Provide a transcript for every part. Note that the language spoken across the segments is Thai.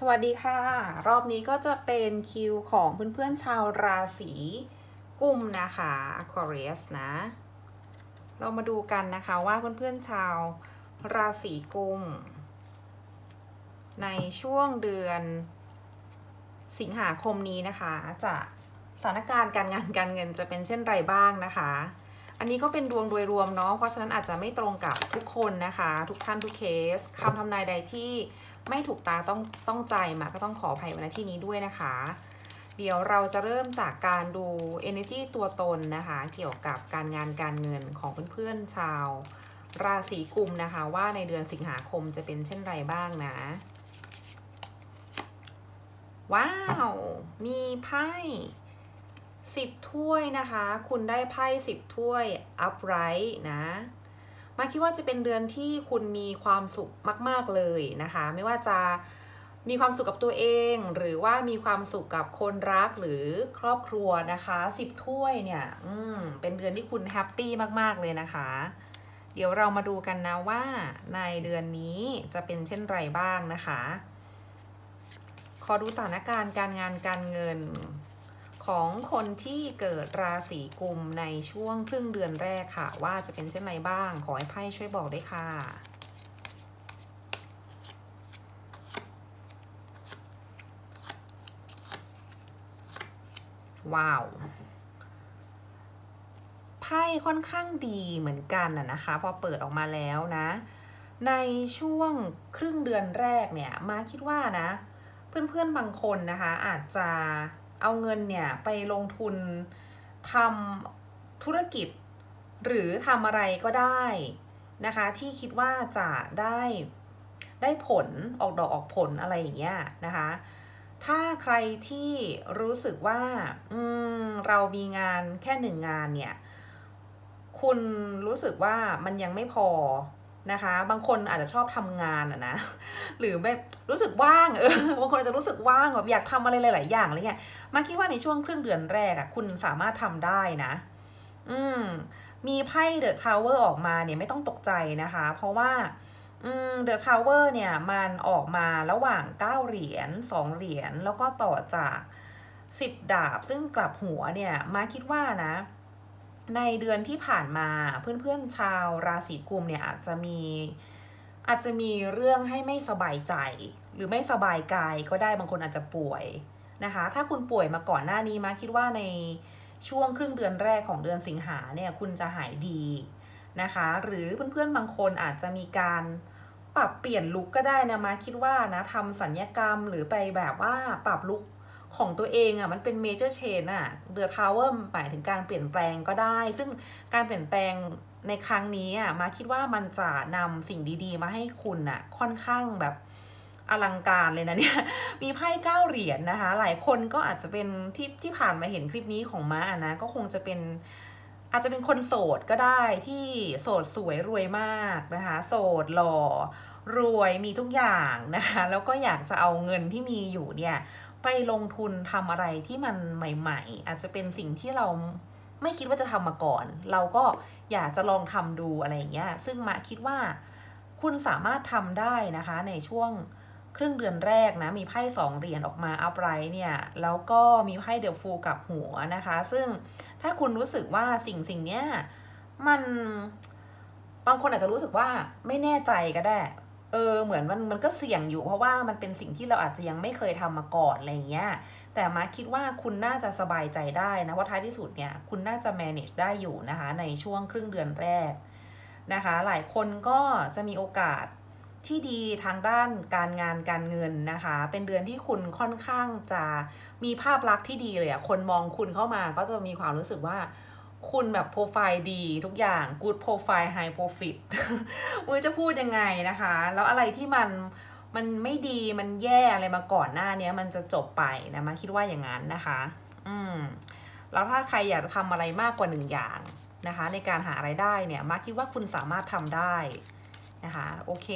สวัสดีค่ะ รอบนี้ก็จะเป็นคิวของเพื่อนๆชาวราศีกุมนะคะ Aquarius นะ เรามาดูกันนะคะว่าเพื่อนๆชาวราศีกุม ในช่วงเดือนสิงหาคมนี้นะคะ จะสถานการณ์การงานการเงินจะเป็นเช่นไรบ้างนะคะ อันนี้ก็เป็นดวงโดยรวมเนาะเพราะฉะนั้นอาจจะไม่ตรงกับทุกคนนะคะ ทุกท่านทุกเคสคำทำนายใดที่ ไม่ถูกตาต้องต้องใจมาก็ต้องขออภัยว้ณที่นี้ด้วยนะคะ เดี๋ยวเราจะเริ่มจากการดู energy ตัวตนนะคะ เกี่ยวกับการงานการเงินของเพื่อนๆชาว ราศีกุมนะคะ ว่าในเดือนสิงหาคมจะเป็นเช่นไรบ้างนะ ว้าว มีไพ่สิบถ้วยนะคะ คุณได้ไพ่สิบถ้วย upright นะ มาคิดว่าจะเป็นเดือนที่คุณมีความสุขมาก ๆเลยนะคะ ไม่ว่าจะมีความสุขกับตัวเอง หรือว่ามีความสุขกับคนรักหรือครอบครัวนะคะสิบถ้วยเนี่ยอืมเป็นเดือนที่คุณแฮปปี้มากๆเลยนะคะ เดี๋ยวเรามาดูกันนะว่าในเดือนนี้จะเป็นเช่นไรบ้างนะคะ ขอดูสถานการณ์การงานการเงิน ของคนที่เกิดราศีกุมในช่วงครึ่งเดือนแรกค่ะ ว่าจะเป็นเช่นไรบ้าง ขอให้ไพ่ช่วยบอกด้วยค่ะ ว้าวไพ่ค่อนข้างดีเหมือนกันนะนะคะ พอเปิดออกมาแล้วนะ ในช่วงครึ่งเดือนแรกเนี่ย มาคิดว่านะ เพื่อนๆบางคนนะคะอาจจะ เอาเงินเนี่ยไปลงทุนทำธุรกิจ หรือทำอะไรก็ได้นะคะ ที่คิดว่าจะได้ได้ผลออกดอกออกผลอะไรอย่างเงี้ยนะคะ ถ้าใครที่รู้สึกว่าอืมเรามีงานแค่หนึ่งงานเนี่ย คุณรู้สึกว่ามันยังไม่พอ นะคะ บางคนอาจจะชอบทำงานอะนะ หรือแบบรู้สึกว่างเออบางคนอาจจะรู้สึกว่างแบบอยากทำอะไรหลาย ๆ อย่างอะไรเงี้ยมาคิดว่าในช่วงครึ่งเดือนแรกอะคุณสามารถทำได้นะ อืมมีไพ่เดอะทาวเวอร์ออกมาเนี่ยไม่ต้องตกใจนะคะ เพราะว่าอืมเดอะทาวเวอร์เนี่ยมันออกมาระหว่าง 9 เหรียญ2เหรียญแล้วก็ต่อจาก 10 ดาบ ซึ่งกลับหัวเนี่ยมาคิดว่านะ ในเดือนที่ผ่านมาเพื่อนๆชาวราศีกุมเนี่ยอาจจะมีอาจจะมีเรื่องให้ไม่สบายใจ หรือไม่สบายกายก็ได้บางคนอาจจะป่วยนะคะ ถ้าคุณป่วยมาก่อนหน้านี้มาคิดว่าในช่วงครึ่งเดือนแรกของเดือนสิงหาเนี่ยคุณจะหายดีนะคะ หรือเพื่อนๆบางคนอาจจะมีการปรับเปลี่ยนลุคก็ได้นะมาคิดว่านะทำสัญญกรรมหรือไปแบบว่าปรับลุค ของตัวเองอะ่ะมันเป็นเมเจอร์เชนอะเดอทาวเวอร์หมายถึงการเปลี่ยนแปลงก็ได้ ซึ่งการเปลี่ยนแปลงในครั้งนี้อะมาคิดว่ามันจะนำสิ่งดีๆ มาให้คุณอะค่อนข้างแบบอลังการเลยนะเนี่ย มีไพ่เก้าเหรียญนะคะ หลายคนก็อาจจะเป็นที่ที่ผ่านมาเห็นคลิปนี้ของม้าอะนะ ก็คงจะเป็นอาจจะเป็นคนโสดก็ได้ที่โสดสวยรวยมากนะคะ โสดหล่อรวยมีทุกอย่างนะคะ แล้วก็อยากจะเอาเงินที่มีอยู่เนี่ย ไปลงทุนทำอะไรที่มันใหม่ ๆ อาจจะเป็นสิ่งที่เราไม่คิดว่าจะทำมาก่อน เราก็อยากจะลองทำดูอะไรอย่างเงี้ย ซึ่งมาคิดว่าคุณสามารถทำได้นะคะในช่วงครึ่งเดือนแรกนะมีไพ่สองเหรียญออกมาอัพไรเนี่ยแล้วก็มีไพ่เดอะฟูกับหัวนะคะ ซึ่งถ้าคุณรู้สึกว่าสิ่งสิ่งเนี้ยมันบางคนอาจจะรู้สึกว่าไม่แน่ใจก็ได้ เออเหมือนมันมันก็เสี่ยงอยู่เพราะว่ามันเป็นสิ่งที่เราอาจจะยังไม่เคยทำมาก่อนอะไรอย่างเงี้ยแต่มาคิดว่าคุณน่าจะสบายใจได้นะว่าท้ายที่สุดเนี่ยคุณน่าจะ manage ได้อยู่นะคะในช่วงครึ่งเดือนแรกนะคะ หลายคนก็จะมีโอกาสที่ดีทางด้านการงานการเงินนะคะ เป็นเดือนที่คุณค่อนข้างจะมีภาพลักษณ์ที่ดีเลยอะคนมองคุณเข้ามาก็จะมีความรู้สึกว่า คุณแบบโปรไฟล์ดีทุกอย่าง good profile high profit มือจะพูดยังไงนะคะ แล้วอะไรที่มันมันไม่ดีมันแย่อะไรมาก่อนหน้านี้มันจะจบไปนะมาคิดว่าอย่างนั้นนะคะ อืมแล้วถ้าใครอยากจะทำอะไรมากกว่าหนึ่งอย่างนะคะ ในการหาไรายได้เนี่ยมาคิดว่าคุณสามารถทำได้นะคะ โอเค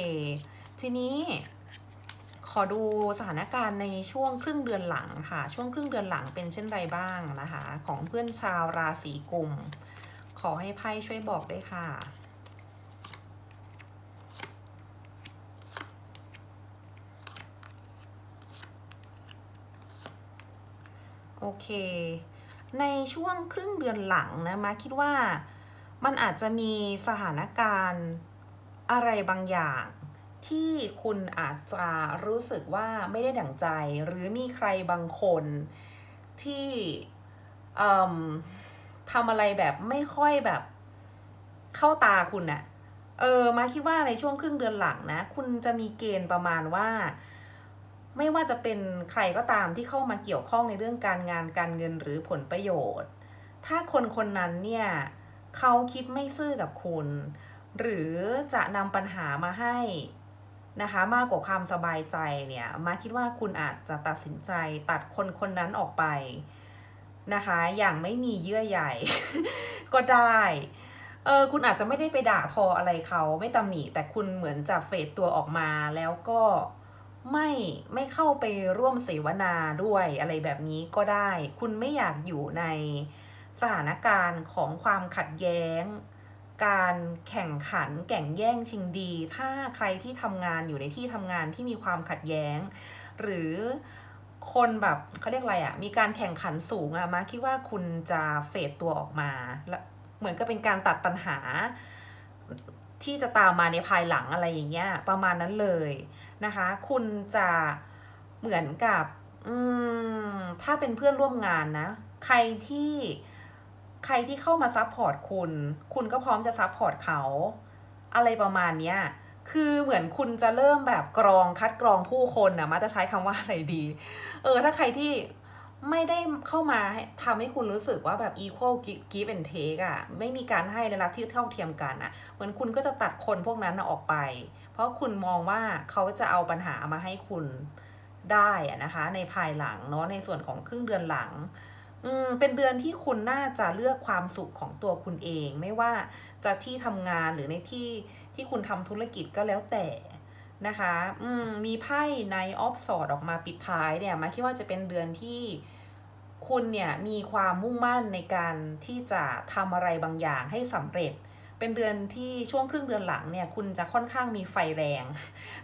ทีนี้ ขอดูสถานการณ์ในช่วงครึ่งเดือนหลังค่ะ ช่วงครึ่งเดือนหลังเป็นเช่นไรบ้างนะคะ ของเพื่อนชาวราศีกุม ขอให้ไพ่ช่วยบอกได้ค่ะโอเค ในช่วงครึ่งเดือนหลังนะมาคิดว่ามันอาจจะมีสถานการณ์อะไรบางอย่าง ที่คุณอาจจะรู้สึกว่าไม่ได้ดั่งใจ หรือมีใครบางคนที่ทำอะไรแบบไม่ค่อยแบบเข้าตาคุณน่ะเออ มาคิดว่าในช่วงครึ่งเดือนหลังนะ คุณจะมีเกณฑ์ประมาณว่า ไม่ว่าจะเป็นใครก็ตามที่เข้ามาเกี่ยวข้องในเรื่องการงานการเงินหรือผลประโยชน์ ถ้าคนคนนั้นเนี่ยเขาคิดไม่ซื่อกับคุณ หรือจะนำปัญหามาให้ นะคะ มากกว่าความสบายใจเนี่ย มาคิดว่าคุณอาจจะตัดสินใจตัดคนคนนั้นออกไปนะคะ อย่างไม่มีเยื่อใยก็ได้เออคุณอาจจะไม่ได้ไปด่าทออะไรเขาไม่ตำหนิแต่คุณเหมือนจะเฟดตัวออกมาแล้วก็ไม่ไม่เข้าไปร่วมเสวนาด้วยอะไรแบบนี้ก็ได้ คุณไม่อยากอยู่ในสถานการณ์ของความขัดแย้ง การแข่งขันแก่งแย่งชิงดี ถ้าใครที่ทำงานอยู่ในที่ทำงานที่มีความขัดแย้ง หรือคนแบบเขาเรียกอะไรอะ่ะ มีการแข่งขันสูงอะมาคิดว่าคุณจะเฟดตัวออกมาและเหมือนกับเป็นการตัดปัญหาที่จะตามมาในภายหลังอะไรอย่างเงี้ยประมาณนั้นเลยนะคะ คุณจะเหมือนกับอืมถ้าเป็นเพื่อนร่วมงานนะ ใครที่ ใครที่เข้ามาซัพพอร์ตคุณ คุณก็พร้อมจะซัพพอร์ตเขา อะไรประมาณเนี้ยคือเหมือนคุณจะเริ่มแบบกรองคัดกรองผู้คนนะมาจะใช้คำว่าอะไรดี เออ ถ้าใครที่ไม่ได้เข้ามาให้ทำให้คุณรู้สึกว่าแบบ equal give and take อะไม่มีการให้และรับที่เท่าเทียมกันอะเหมือนคุณก็จะตัดคนพวกนั้นออกไป เพราะคุณมองว่าเขาจะเอาปัญหามาให้คุณได้อะนะคะ ในภายหลังเนาะในส่วนของครึ่งเดือนหลัง อืมเป็นเดือนที่คุณน่าจะเลือกความสุขของตัวคุณเอง ไม่ว่าจะที่ทำงานหรือในที่ที่คุณทำธุรกิจก็แล้วแต่นะคะอืมมีไพ่ในออฟสอดออกมาปิดท้ายเนี่ยมาคิดว่าจะเป็นเดือนที่คุณเนี่ยมีความมุ่งมั่นในการที่จะทำอะไรบางอย่างให้สำเร็จ เป็นเดือนที่ช่วงครึ่งเดือนหลังเนี่ยคุณจะค่อนข้างมีไฟแรง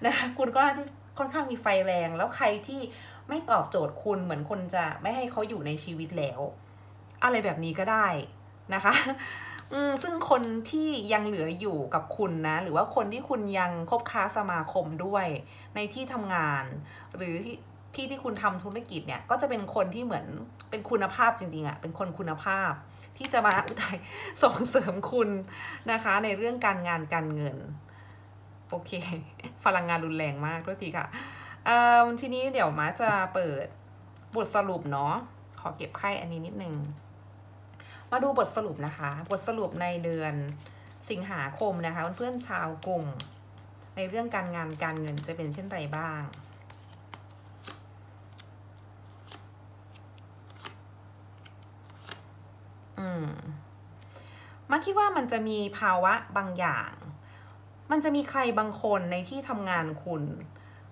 นะคะคุณก็น่าจะค่อนข้างมีไฟแรง แล้วใครที่ ไม่ตอบโจทย์คุณเหมือนคนจะไม่ให้เขาอยู่ในชีวิตแล้ว อะไรแบบนี้ก็ได้นะคะซึ่งคนที่ยังเหลืออยู่กับคุณนะ หรือว่าคนที่คุณยังคบค้าสมาคมด้วย ในที่ทำงาน หรือที่ที่ที่คุณทำธุรกิจเนี่ย ก็จะเป็นคนที่เหมือนเป็นคุณภาพจริงๆอะ่ะ เป็นคนคุณภาพ ที่จะมาอุทัยส่งเสริมคุณนะคะ ในเรื่องการงานการเงิน โอเค พลังงานรุนแรงมากด้วยทีค่ะ ทีนี้เดี๋ยวมาจะเปิดบทสรุปเนาะขอเก็บไพ่อันนี้นิดนึง มาดูบทสรุปนะคะ บทสรุปในเดือนสิงหาคมนะคะเพื่อนๆชาวกลุ่ม ในเรื่องการงานการเงินจะเป็นเช่นไรบ้างอืมมาคิดว่ามันจะมีภาวะบางอย่าง มันจะมีใครบางคนในที่ทำงานคุณ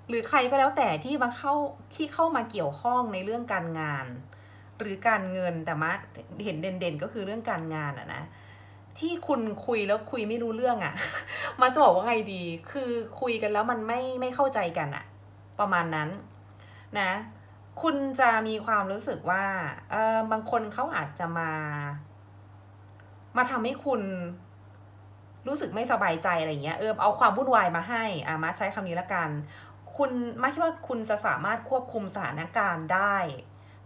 หรือใครก็แล้วแต่ที่มาเข้าที่เข้ามาเกี่ยวข้องในเรื่องการงาน หรือการเงินแต่มาเห็นเด่นๆก็คือเรื่องการงานอะนะที่คุณคุยแล้วคุยไม่รู้เรื่องอะมาจะบอกว่าไงดี คือคุยกันแล้วมันไม่ไม่เข้าใจกันอะประมาณนั้นนะ คุณจะมีความรู้สึกว่า เออบางคนเขาอาจจะมา มาทำให้คุณรู้สึกไม่สบายใจอะไรเงี้ย เออเอาความวุ่นวายมาให้ อ่ามาใช้คำนี้ละกัน คุณมาคิดว่าคุณจะสามารถควบคุมสถานการณ์ได้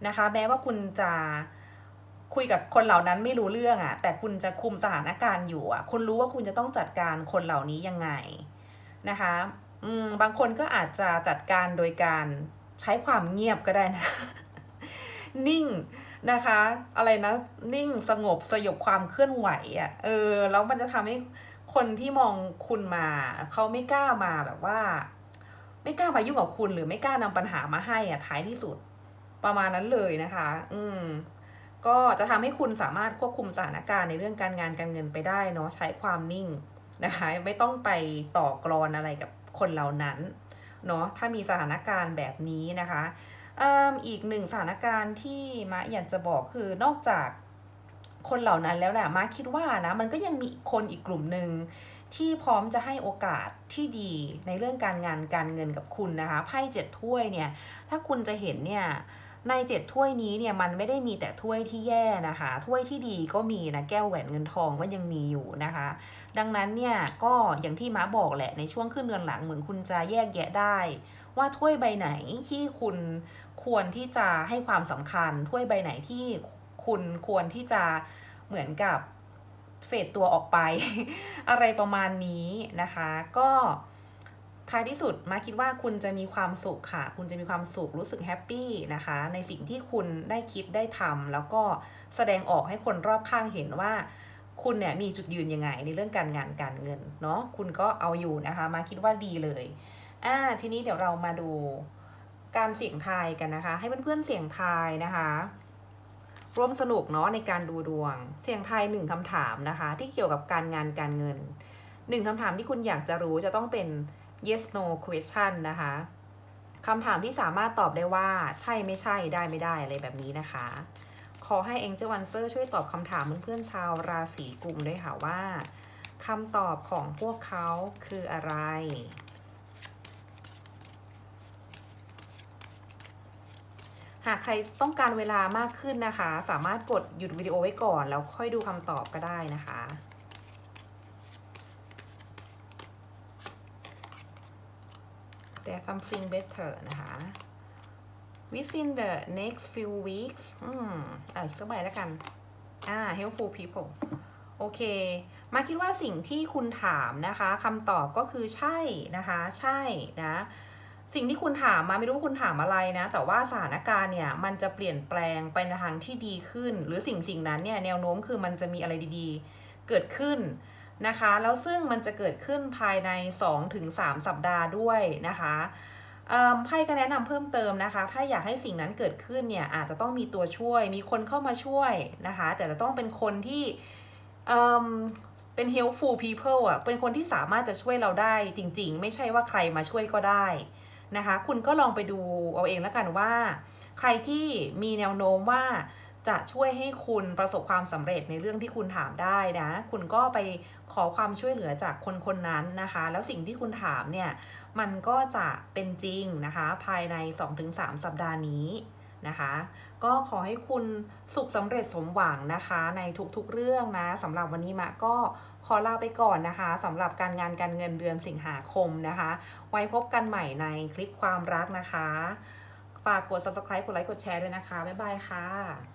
นะคะ แม้ว่าคุณจะคุยกับคนเหล่านั้นไม่รู้เรื่องอะ่ะ แต่คุณจะคุมสถานการณ์อยู่อะ่ะ คุณรู้ว่าคุณจะต้องจัดการคนเหล่านี้ยังไงนะคะอืมบางคนก็อาจจะจัดการโดยการใช้ความเงียบก็ได้นะ นิ่งนะคะ อะไรนะนิ่งสงบสยบความเคลื่อนไหวอะ่ะเออแล้วมันจะทำให้คนที่มองคุณมา เขาไม่กล้ามาแบบว่า ไม่กล้ามายุ่งกับคุณหรือไม่กล้านำปัญหามาให้อะท้ายที่สุด ประมาณนั้นเลยนะคะ อืมก็จะทำให้คุณสามารถควบคุมสถานการณ์ในเรื่องการงานการเงินไปได้เนาะใช้ความนิ่งนะคะ ไม่ต้องไปต่อกรอนอะไรกับคนเหล่านั้นเนาะถ้ามีสถานการณ์แบบนี้นะคะออีกหนึ่งสถานการณ์ที่มาอยากจะบอกคือนอกจากคนเหล่านั้นแล้วนะมาคิดว่านะมันก็ยังมีคนอีกกลุ่มหนึ่ง ที่พร้อมจะให้โอกาสที่ดีในเรื่องการงานการเงินกับคุณนะคะไพ่เจ็ดถ้วยเนี่ยถ้าคุณจะเห็นเนี่ยในเจ็ดถ้วยนี้เนี่ยมันไม่ได้มีแต่ถ้วยที่แย่นะคะ ถ้วยที่ดีก็มีนะแก้วแหวนเงินทองก็ยังมีอยู่นะคะ ดังนั้นเนี่ยก็อย่างที่ม้าบอกแหละในช่วงขึ้นเดือนหลังเหมือนคุณจะแยกแยะได้ ว่าถ้วยใบไหนที่คุณควรที่จะให้ความสำคัญ ถ้วยใบไหนที่คุณควรที่จะเหมือนกับ ฟดตัวออกไป อะไรประมาณนี้นะคะ ก็ท้ายที่สุดมาคิดว่าคุณจะมีความสุขค่ะ คุณจะมีความสุขรู้สึกแฮปปี้นะคะ ในสิ่งที่คุณได้คิดได้ทำแล้วก็แสดงออกให้คนรอบข้างเห็นว่า คุณเนี่ยมีจุดยืนยังไงในเรื่องการงานการเงินเนาะคุณก็เอาอยู่นะคะ มาคิดว่าดีเลยอ่าทีนี้เดี๋ยวเรามาดูการเสี่ยงทายกันนะคะ ให้เพื่อนๆเสี่ยงทายนะคะ ร่วมสนุกเนาะในการดูดวง เสียงไทยหนึ่งคำถามนะคะ ที่เกี่ยวกับการงานการเงินหนึ่งคำถามที่คุณอยากจะรู้จะต้องเป็น yes no question นะคะคำถามที่สามารถตอบได้ว่าใช่ไม่ใช่ได้ไม่ได้อะไรแบบนี้นะคะ ขอให้ Angel Answer ช่วยตอบคำถามเพื่อนๆชาวราศีกุมด้วยค่ะว่าคำตอบของพวกเขาคืออะไร หากใครต้องการเวลามากขึ้นนะคะ สามารถกดหยุดวิดีโอไว้ก่อนแล้วค่อยดูคำตอบก็ได้นะคะ There's something better นะคะ within the next few weeks อืมอะอีกสักใบแล้วกัน อ่า helpful people โอเค มาคิดว่าสิ่งที่คุณถามนะคะคำตอบก็คือใช่นะคะ ใช่นะ สิ่งที่คุณถามมาไม่รู้คุณถามอะไรนะ แต่ว่าสถานการณ์เนี่ยมันจะเปลี่ยนแปลงไปในทางที่ดีขึ้น หรือสิ่งสิ่งนั้นเนี่ยแนวโน้มคือมันจะมีอะไรดีๆ เกิดขึ้นนะคะ แล้วซึ่งมันจะเกิดขึ้นภายใน 2-3 สัปดาห์ด้วยนะคะไพ่ก็แนะนำเพิ่มเติมนะคะ ถ้าอยากให้สิ่งนั้นเกิดขึ้นเนี่ยอาจจะต้องมีตัวช่วย มีคนเข้ามาช่วยนะคะ แต่จะต้องเป็นคนที่เเป็น helpful people อะ เป็นคนที่สามารถจะช่วยเราได้จริงๆ ไม่ใช่ว่าใครมาช่วยก็ได้ นะคะ คุณก็ลองไปดูเอาเองแล้วกันว่า ใครที่มีแนวโน้มว่าจะช่วยให้คุณประสบความสำเร็จในเรื่องที่คุณถามได้นะ คุณก็ไปขอความช่วยเหลือจากคนคนนั้นนะคะ แล้วสิ่งที่คุณถามเนี่ย มันก็จะเป็นจริงนะคะ ภายใน 2-3 สัปดาห์นี้ นะคะ ก็ขอให้คุณสุขสำเร็จสมหวังนะคะ ในทุกๆเรื่องนะสำหรับวันนี้มะก็ขอลาไปก่อนนะคะสำหรับการงานการเงินเดือนสิงหาคมนะคะ ไว้พบกันใหม่ในคลิปความรักนะคะ ฝากกด subscribe กดไลค์กดแชร์ด้วยนะคะ บ๊ายบายค่ะ